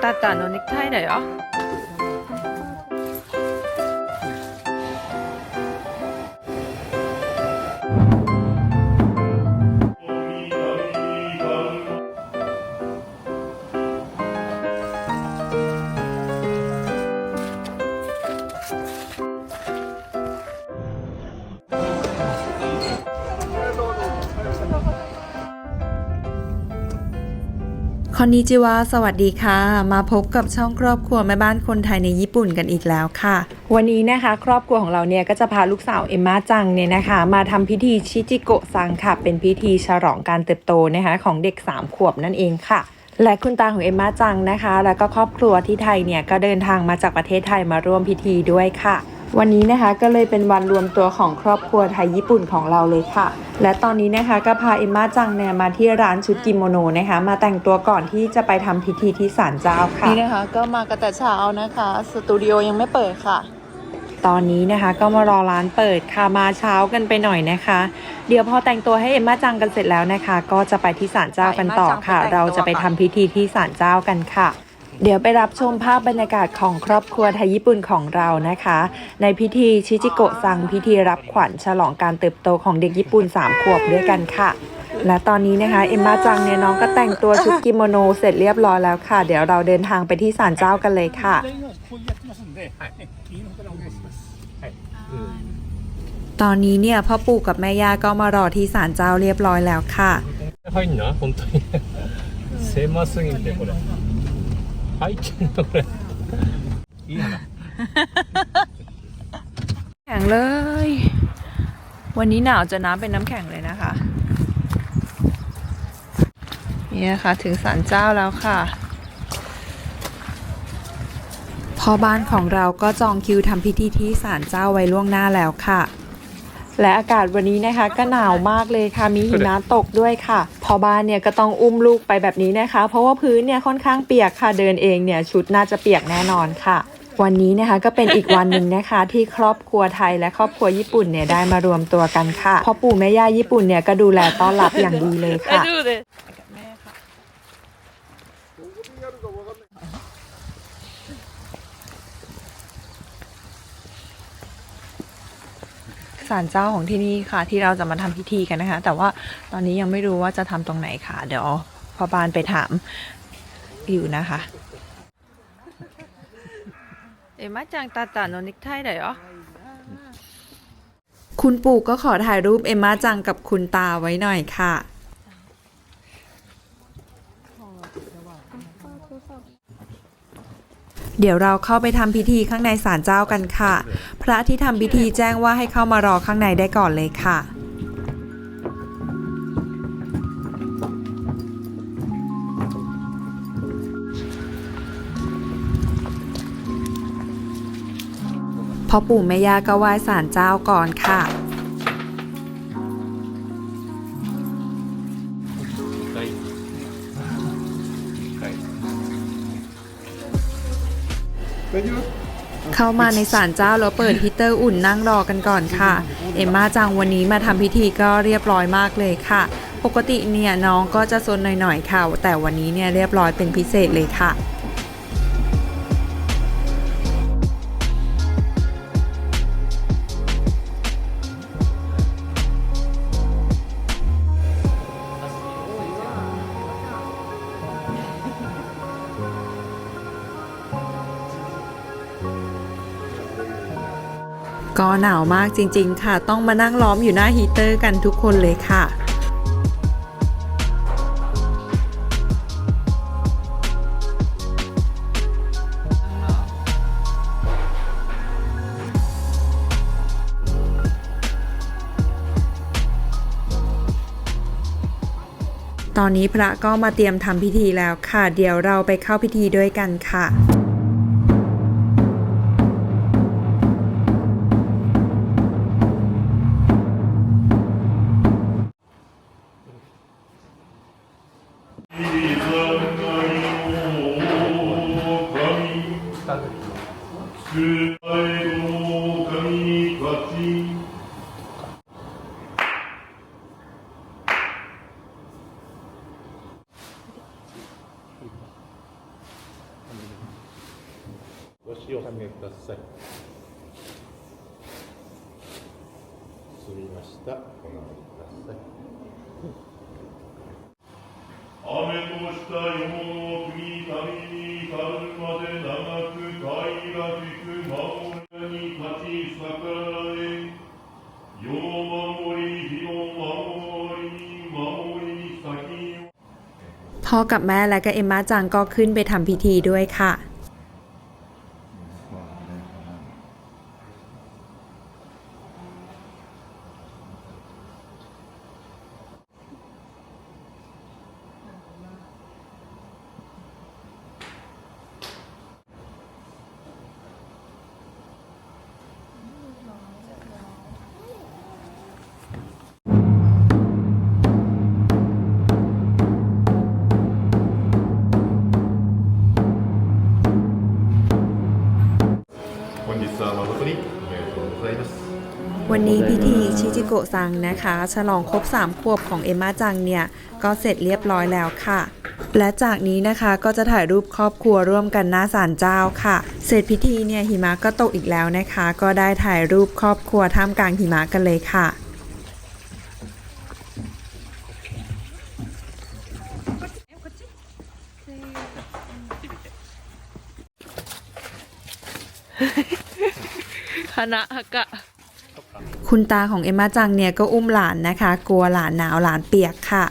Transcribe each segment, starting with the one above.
だったのに帰れよ。 คอนนิจิวะสวัสดีค่ะ มาพบกับช่องครอบครัวแม่บ้านคนไทยในญี่ปุ่นกันอีกแล้วค่ะ วันนี้นะคะครอบครัวของเราเนี่ยก็จะพาลูกสาวเอมมาจังเนี่ยนะคะ มาทำพิธีชิจิโกะซังค่ะ เป็นพิธีฉลองการเติบโตนะคะของเด็ก 3 ขวบนั่นเองค่ะและคุณตาของเอมมาจังนะคะ แล้วก็ครอบครัวที่ไทยเนี่ยก็เดินทางมาจากประเทศไทยมาร่วมพิธีด้วยค่ะ วันนี้นะคะก็เลยเป็นวันรวมตัวของครอบครัวไทยญี่ปุ่นของเราเลยค่ะ และตอนนี้นะคะก็พาเอมมาจังเนี่ยมาที่ร้านชุดกิโมโนนะคะ มาแต่งตัวก่อนที่จะไปทำพิธีที่ศาลเจ้าค่ะ นี่นะคะ ก็มากันแต่เช้านะคะ สตูดิโอยังไม่เปิดค่ะ ตอนนี้นะคะก็มารอร้านเปิดค่ะมาเช้ากันไปหน่อยนะคะ เดี๋ยวพอแต่งตัวให้เอ็มมาจังกันเสร็จแล้วนะคะ ก็จะไปที่ศาลเจ้ากันต่อค่ะไปเอ็มม่าจังไปแต่งตัวเราจะไปทำพิธีที่ศาลเจ้ากันค่ะ เดี๋ยวไปรับชมภาพบรรยากาศของครอบครัวไทยญี่ปุ่นของเรานะคะ ในพิธีชิจิโกะซังพิธีรับขวัญฉลองการเติบโตของเด็กญี่ปุ่น 3 ขวบด้วยกันค่ะ และตอนนี้นะคะเอ็มมาจังเนี่ยน้องก็แต่งตัวชุดกิโมโนเสร็จเรียบร้อยแล้วค่ะ เดี๋ยวเราเดินทางไปที่ศาลเจ้ากันเลยค่ะตอนนี้เนี่ยพ่อปู่กับแม่ย่าก็มารอที่ศาลเจ้าเรียบร้อยแล้วค่ะ 入んな、本当に。狭すぎて、これ。入ってんの、これ。いいな。 แข็งเลย วันนี้หนาวจะน้ำเป็นน้ำแข็งเลยนะคะ นี่นะคะถึงศาลเจ้าแล้วค่ะ พอบ้านของเราก็จองคิวทำพิธีที่ศาลเจ้าไว้ล่วงหน้าแล้วค่ะ และอากาศวันนี้นะคะก็หนาวมากเลยค่ะมีหิมะตกด้วยค่ะพอบ้านเนี่ยก็ต้องอุ้มลูกไปแบบนี้นะคะ เพราะว่าพื้นเนี่ยค่อนข้างเปียกค่ะเดินเองเนี่ยชุดน่าจะเปียกแน่นอนค่ะ วันนี้นะคะก็เป็นอีกวันหนึ่งนะคะ ที่ครอบครัวไทยและครอบครัวญี่ปุ่นเนี่ยได้มารวมตัวกันค่ะพ่อปู่แม่ย่าญี่ปุ่นเนี่ยก็ดูแลต้อนรับอย่างดีเลยค่ะ ศาลเจ้าของที่นี่ค่ะ ที่เราจะมาทำพิธีกันนะคะ แต่ว่าตอนนี้ยังไม่รู้ว่าจะทำตรงไหนค่ะ เดี๋ยวพ่อบานไปถามอยู่นะคะเอ็มมาจังตาตาโนนิกไทยได้เหรอคุณปู่ก็ขอถ่ายรูปเอ็มมาจังกับคุณตาไว้หน่อยค่ะ เดี๋ยวเราเข้าไปทำพิธีข้างในศาลเจ้ากันค่ะ พระที่ทำพิธีแจ้งว่าให้เข้ามารอข้างในได้ก่อนเลยค่ะพ่อปู่แม่ย่าก็ไหว้ศาลเจ้าก่อนค่ะ เข้ามาในศาลเจ้าแล้วเปิดฮีเตอร์อุ่นนั่งรอกันก่อนค่ะ เอ็มมาจังวันนี้มาทำพิธีก็เรียบร้อยมากเลยค่ะ ปกติเนี่ยน้องก็จะซนหน่อยๆค่ะ แต่วันนี้เนี่ยเรียบร้อยเป็นพิเศษเลยค่ะ ก็หนาวมากจริง ๆ ค่ะ ต้องมานั่งล้อมอยู่หน้าฮีเตอร์กันทุกคนเลยค่ะตอนนี้พระก็มาเตรียมทำพิธีแล้วค่ะ เดี๋ยวเราไปเข้าพิธีด้วยกันค่ะ こ少しお下げください。済みました。お直りください。雨とした世の国旅に至るまで長く พ่อกับแม่และก็เอมมาจังก็ขึ้นไปทำพิธีด้วยค่ะ วันนี้พิธีชิจิโกะซังนะคะ ฉลองครบ 3 ขวบของเอมมาจังเนี่ย ก็เสร็จเรียบร้อยแล้วค่ะ และจากนี้นะคะก็จะถ่ายรูปครอบครัวร่วมกันหน้าศาลเจ้าค่ะ เสร็จพิธีเนี่ยหิมะก็ตกอีกแล้วนะคะ ก็ได้ถ่ายรูปครอบครัวท่ามกลางหิมะกันเลยค่ะคณะกะ คุณตาของเอมมาจังเนี่ยก็อุ้มหลานนะคะ กลัวหลานหนาวหลานเปียกค่ะ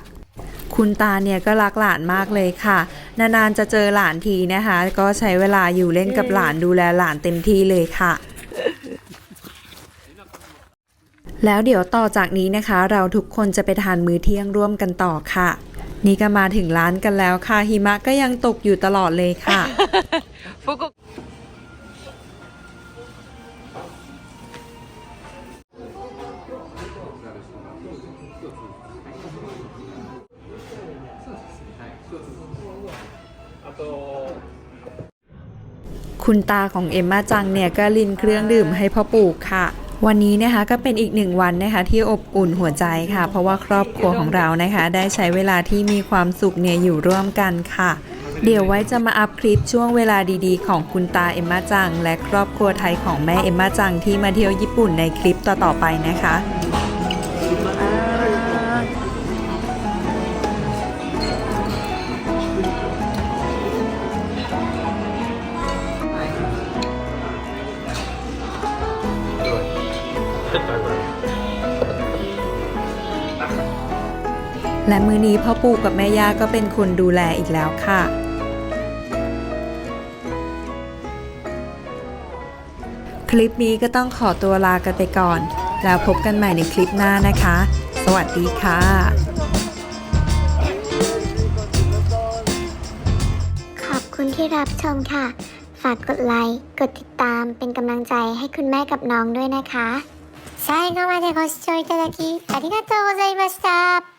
คุณตาเนี่ยก็รักหลานมากเลยค่ะ นานๆจะเจอหลานทีนะคะ ก็ใช้เวลาอยู่เล่นกับหลานดูแลหลานเต็มที่เลยค่ะแล้วเดี๋ยวต่อจากนี้นะคะ เราทุกคนจะไปทานมื้อเที่ยงร่วมกันต่อค่ะ นี่ก็มาถึงร้านกันแล้วค่ะหิมะก็ยังตกอยู่ตลอดเลยค่ะ คุณตาของเอมมาจังเนี่ยก็ลินเครื่องดื่มให้พ่อปู่ค่ะ วันนี้นะคะก็เป็นอีกหนึ่งวันนะคะที่อบอุ่นหัวใจค่ะ เพราะว่าครอบครัวของเรานะคะ ได้ใช้เวลาที่มีความสุขเนี่ยอยู่ร่วมกันค่ะ เดี๋ยวไว้จะมาอัพคลิปช่วงเวลาดีๆ ของคุณตาเอมมาจัง และครอบครัวไทยของแม่เอมมาจังที่มาเที่ยวญี่ปุ่นในคลิปต่อๆไปนะคะ และมือนี้พ่อปู่กับแม่ย่าก็เป็นคนดูแลอีกแล้วค่ะ คลิปนี้ก็ต้องขอตัวลากันไปก่อน แล้วพบกันใหม่ในคลิปหน้านะคะ สวัสดีค่ะ ขอบคุณที่รับชมค่ะ ฝากกดไลค์ กดติดตามเป็นกำลังใจให้คุณแม่กับน้องด้วยนะคะ最後までご視聴いただきありがとうございました。